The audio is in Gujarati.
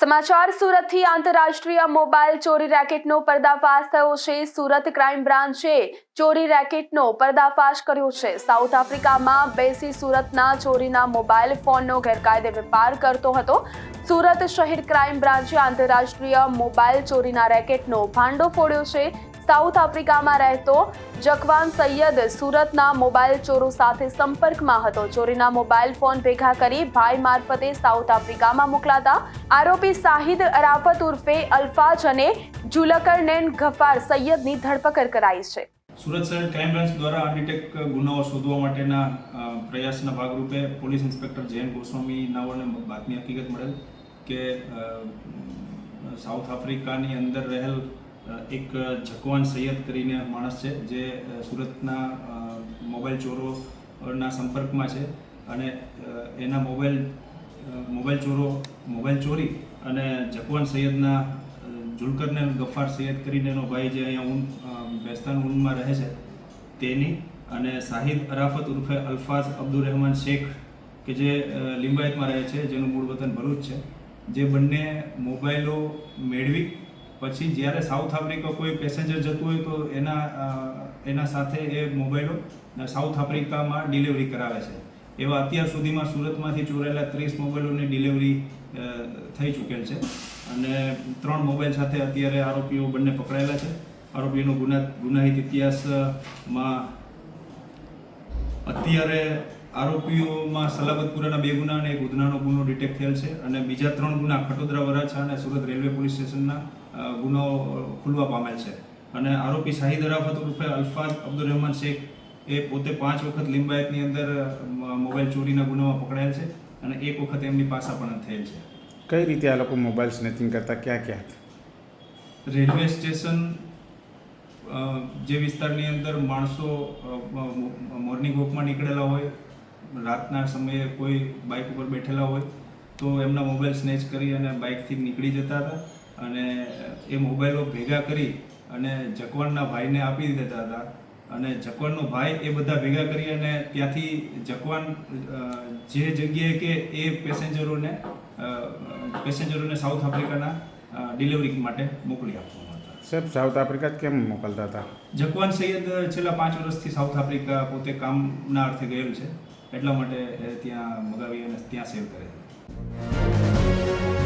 સમાચાર, સુરતથી આંતરરાષ્ટ્રીય મોબાઈલ ચોરી રેકેટનો પર્દાફાશ થયો છે. સુરત ક્રાઇમ બ્રાન્ચે ચોરી રેકેટનો પર્દાફાશ કર્યો છે. સાઉથ આફ્રિકામાં બેસી સુરતના ચોરીના મોબાઈલ ફોનનો ગેરકાયદે વેપાર કરતો હતો. સુરત શહેર ક્રાઇમ બ્રાન્ચે આંતરરાષ્ટ્રીય મોબાઈલ ચોરીના રેકેટનો ભાંડો ફોડ્યો છે. સાઉથ આફ્રિકામાં રહેતો જકવાન સૈયદ સુરતના મોબાઈલ ચોરો સાથે સંપર્કમાં હતો. ચોરીના મોબાઈલ ફોન ભેગા કરી ભાઈ મારફતે સાઉથ આફ્રિકામાં મોકલાતા આરોપી શાહિદ અરાફત ઉર્ફે અલ્ફાજ અને જુલકરનેન ગફાર સૈયદની ધરપકડ કરાઈ છે. સુરત શહેર ક્રાઇમ બ્રાન્ચ દ્વારા અનડિટેક ગુનાઓ શોધવા માટેના પ્રયાસના ભાગરૂપે પોલીસ ઇન્સ્પેક્ટર જયંત ગોસ્વામી નાઓને બાતમી હકીકત મળેલ કે સાઉથ આફ્રિકાની અંદર રહેલ એક જકવાન સૈયદ કરીને માણસ છે જે સુરતના મોબાઈલ ચોરોના સંપર્કમાં છે અને એના મોબાઈલ મોબાઈલ ચોરો, મોબાઈલ ચોરી અને જકવાન સૈયદના જુલકરને ગફાર સૈયદ કરીને એનો ભાઈ જે અહીંયા ઊન બેસ્તાન ઊનમાં રહે છે તેની અને શાહિદ અરાફત ઉર્ફે અલ્ફાઝ અબ્દુર રહેમાન શેખ કે જે લિંબાયતમાં રહે છે જેનું મૂળ વતન ભરૂચ છે. જે બંને મોબાઈલો મેળવી પછી જ્યારે સાઉથ આફ્રિકા કોઈ પેસેન્જર જતું હોય તો એના એના સાથે એ મોબાઈલો સાઉથ આફ્રિકામાં ડિલિવરી કરાવે છે. એવા અત્યાર સુધીમાં સુરતમાંથી ચોરાયેલા ત્રીસ મોબાઈલોની ડિલિવરી થઈ ચૂકેલ છે. અને ત્રણ મોબાઈલ સાથે અત્યારે આરોપીઓ બંને પકડાયેલા છે. આરોપીઓનો ગુના, ગુનાહિત ઇતિહાસમાં અત્યારે આરોપીઓમાં સલાબતપુરાના બે ગુના અને એક ઉધનાનો ગુનો ડિટેક્ટ થયેલ છે. અને બીજા ત્રણ ગુના ખટોદરા વરાછા અને સુરત રેલવે પોલીસ સ્ટેશનના અ, ગુનાઓ ખુલવા પામેલ છે. અને આરોપી શાહિદ અરાફત ઉર્ફે અલ્ફાઝ અબ્દુલ રહેમાન શેખ એ પોતે પાંચ વખત લિંબાયતની અંદર મોબાઈલ ચોરીના ગુનામાં પકડાયેલ છે અને એક વખત એમની પાસા પણ થયેલ છે. કઈ રીતે આ લોકો મોબાઈલ સ્નેચિંગ કરતા? ક્યાં ક્યાં? રેલવે સ્ટેશન જે વિસ્તારની અંદર માણસો મોર્નિંગ વોકમાં નીકળેલા હોય રાતના સમયે કોઈ બાઇક ઉપર બેઠેલા હોય તો એમના મોબાઈલ સ્નેચ કરી અને બાઇકથી નીકળી જતા હતા. અને એ મોબાઈલો ભેગા કરી અને જકવાનના ભાઈને આપી દેતા હતા. અને જકવાનનો ભાઈ એ બધા ભેગા કરી અને ત્યાંથી જકવાન જે જગ્યાએ કે એ પેસેન્જરોને પેસેન્જરોને સાઉથ આફ્રિકાના ડિલિવરી માટે મોકલી આપવામાં હતા. સાહેબ સાઉથ આફ્રિકા જ કેમ મોકલતા હતા? જકવાન સૈયદ છેલ્લા પાંચ વર્ષથી સાઉથ આફ્રિકા પોતે કામના અર્થે ગયેલ છે. એટલા માટે એ ત્યાં મગાવી અને ત્યાં સેવ કરે છે.